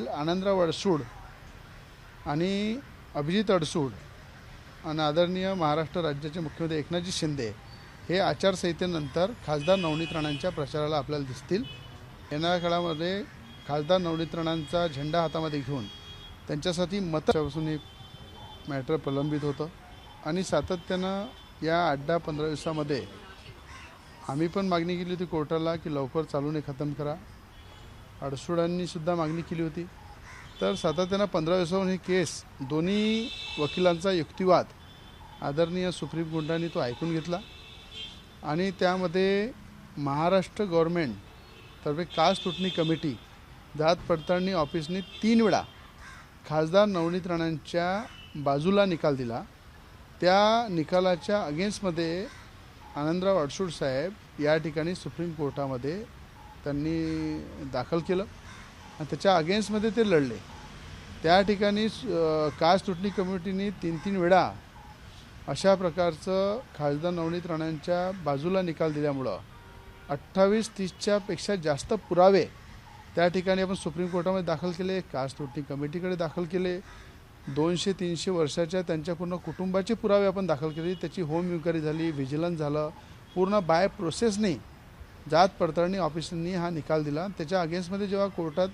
सांगेल आनंदराव अडसूड आणि अभिजित अडसूड आणि आदरणीय महाराष्ट्र राज्याचे मुख्यमंत्री एकनाथजी शिंदे हे आचारसंहितेनंतर खासदार नवनीत राणांच्या प्रचाराला आपल्याला दिसतील. येणाऱ्या काळामध्ये खासदार नवनीत राणांचा झेंडा हातामध्ये घेऊन त्यांच्यासाठी मतापासून हे मॅटर प्रलंबित होतं आणि सातत्यानं या आठ दहा पंधरा दिवसामध्ये आम्ही पण मागणी केली होती कोर्टाला की लवकर चालून खतम करा. अडसुडांनी सुद्धा मागणी केली होती. तर सातत्यानं पंधरा दिवसाहून ही केस दोन्ही वकिलांचा युक्तिवाद आदरणीय सुप्रीम कोर्टाने तो ऐकून घेतला. आणि त्यामध्ये महाराष्ट्र गव्हर्मेंट तर्फे कास्ट तुटणी कमिटी जात पडताळणी ऑफिसने तीन वेळा खासदार नवनीत राणांच्या बाजूला निकाल दिला. त्या निकालाच्या अगेन्स्टमध्ये आनंदराव अडसूड साहेब या ठिकाणी सुप्रीम कोर्टामध्ये त्यांनी दाखल केलं आणि त्याच्या अगेन्स्टमध्ये ते लढले. त्या ठिकाणी कास्ट तुटणी कमिटीने तीन तीन वेळा अशा प्रकारचं खासदार नवनीत राणांच्या बाजूला निकाल दिल्यामुळं अठ्ठावीस तीसच्या पेक्षा जास्त पुरावे त्या ठिकाणी आपण सुप्रीम कोर्टामध्ये दाखल केले कास्ट तुटणी कमिटीकडे दाखल केले दोनशे तीनशे वर्षाच्या त्यांच्या पूर्ण कुटुंबाचे पुरावे आपण दाखल केले त्याची होम इन्क्वायरी झाली व्हिजिलन्स झालं पूर्ण बाय प्रोसेसने जात पडताळणी ऑफिसरनी हा निकाल दिला. त्याच्या अगेन्स्टमध्ये जेव्हा कोर्टात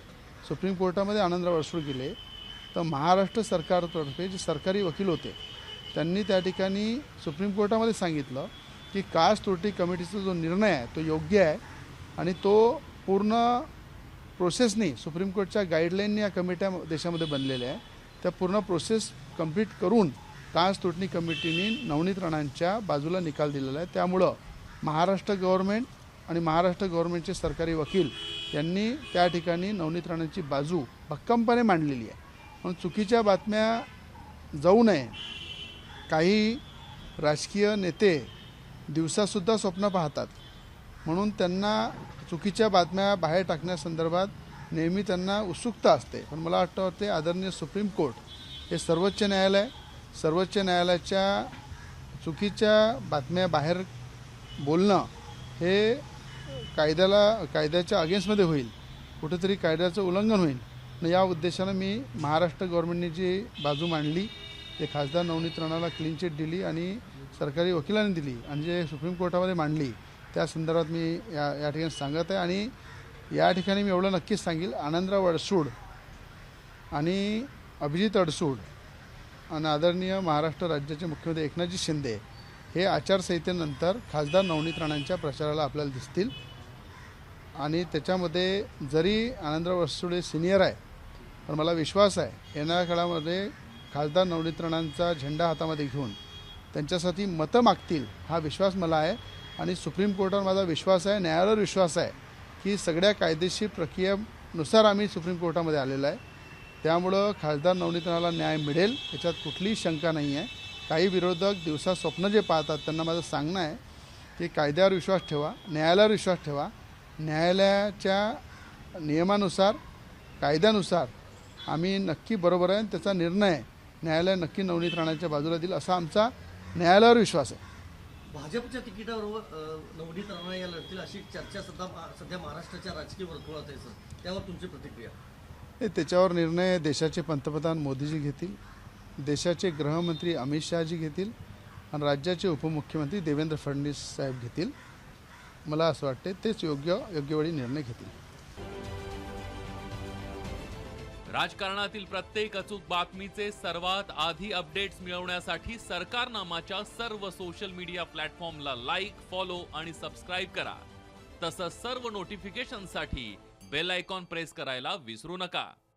सुप्रीम कोर्टामध्ये आनंदराव अडसूळ गेले तर महाराष्ट्र सरकारतर्फे जे सरकारी वकील होते त्यांनी त्या ठिकाणी सुप्रीम कोर्टामध्ये सांगितलं की कास्ट त्रुटी कमिटीचा जो निर्णय आहे तो योग्य आहे आणि तो पूर्ण प्रोसेसनी सुप्रीम कोर्टच्या गाईडलाईननी या कमिट्या देशामध्ये बनलेल्या आहे. त्या पूर्ण प्रोसेस कंप्लीट करून कास्ट तुटणी कमिटीने नवनीत राणांच्या बाजूला निकाल दिलेला आहे. त्यामुळं महाराष्ट्र गव्हर्मेंट आणि महाराष्ट्र गव्हर्मेंटचे सरकारी वकील यांनी त्या ठिकाणी नवनीत राणांची बाजू भक्कमपणे मांडलेली आहे. म्हणून चुकीच्या बातम्या जाऊ नये. काही राजकीय नेते दिवसासुद्धा स्वप्न पाहतात. म्हणून त्यांना चुकीच्या बातम्या बाहेर टाकण्यासंदर्भात नेहमी त्यांना उत्सुकता असते. पण मला वाटतं वाटते आदरणीय सुप्रीम कोर्ट हे सर्वोच्च न्यायालय सर्वोच्च न्यायालयाच्या चुकीच्या बातम्या बाहेर बोलणं हे कायद्याला कायद्याच्या अगेन्स्टमध्ये होईल. कुठेतरी कायद्याचं उल्लंघन होईल. आणि या उद्देशानं मी महाराष्ट्र गव्हर्नमेंटने जी बाजू मांडली ते खासदार नवनीत राणाला क्लीन चिट दिली आणि सरकारी वकिलांनी दिली आणि जे सुप्रीम कोर्टामध्ये मांडली त्या संदर्भात मी या या ठिकाणी सांगत आहे. आणि या ठिकाणी मी एवढं नक्कीच सांगेल आनंदराव अडसूड आणि अभिजित अडसूड आणि आदरणीय महाराष्ट्र राज्याचे मुख्यमंत्री एकनाथजी शिंदे हे आचारसंहितेनंतर खासदार नवनीत राणांच्या प्रचाराला आपल्याला दिसतील. आणि त्याच्यामध्ये जरी आनंदराव अडसूड सिनियर आहे पण मला विश्वास आहे येणाऱ्या काळामध्ये खासदार नवनीत राणांचा झेंडा हातामध्ये घेऊन त्यांच्यासाठी मतं मागतील हा विश्वास मला आहे. आणि सुप्रीम कोर्टावर माझा विश्वास आहे न्यायालयावर विश्वास आहे की सगळ्या कायदेशीर प्रक्रियेनुसार आम्ही सुप्रीम कोर्टामध्ये आलेलो आहे. त्यामुळं खासदार नवनीत राणाला न्याय मिळेल याच्यात कुठलीही शंका नाही आहे काही विरोधक दिवसा स्वप्न जे पाहतात त्यांना माझं सांगणं आहे की कायद्यावर विश्वास ठेवा न्यायालयावर विश्वास ठेवा. न्यायालयाच्या नियमानुसार कायद्यानुसार आम्ही नक्की बरोबर आहे त्याचा निर्णय न्यायालय नक्की नवनीत राणाच्या बाजूला देईल असा आमचा न्यायालयावर विश्वास आहे. भाजपच्या तिकिटावर नवनीत राणा या लढतील अशी चर्चा सध्या सध्या महाराष्ट्राच्या राजकीय वर्तुळात आहे सर. त्यावर तुमची प्रतिक्रिया? त्याच्यावर निर्णय देशाचे पंतप्रधान मोदीजी घेतील. देशाचे गृहमंत्री अमित शहाजी घेतील आणि राज्याचे उपमुख्यमंत्री देवेंद्र फडणवीस साहेब घेतील. मला असं वाटते तेच योग्य योग्य वेळी निर्णय घेतील. राजकारणातील प्रत्येक अचूक बातमीचे सर्वात आधी अपडेट्स मिळवण्यासाठी सरकारनामाच्या सर्व सोशल मीडिया प्लॅटफॉर्मला लाईक फॉलो आणि सबस्क्राईब करा. तसंच सर्व नोटिफिकेशनसाठी बेल आयकॉन प्रेस करायला विसरू नका.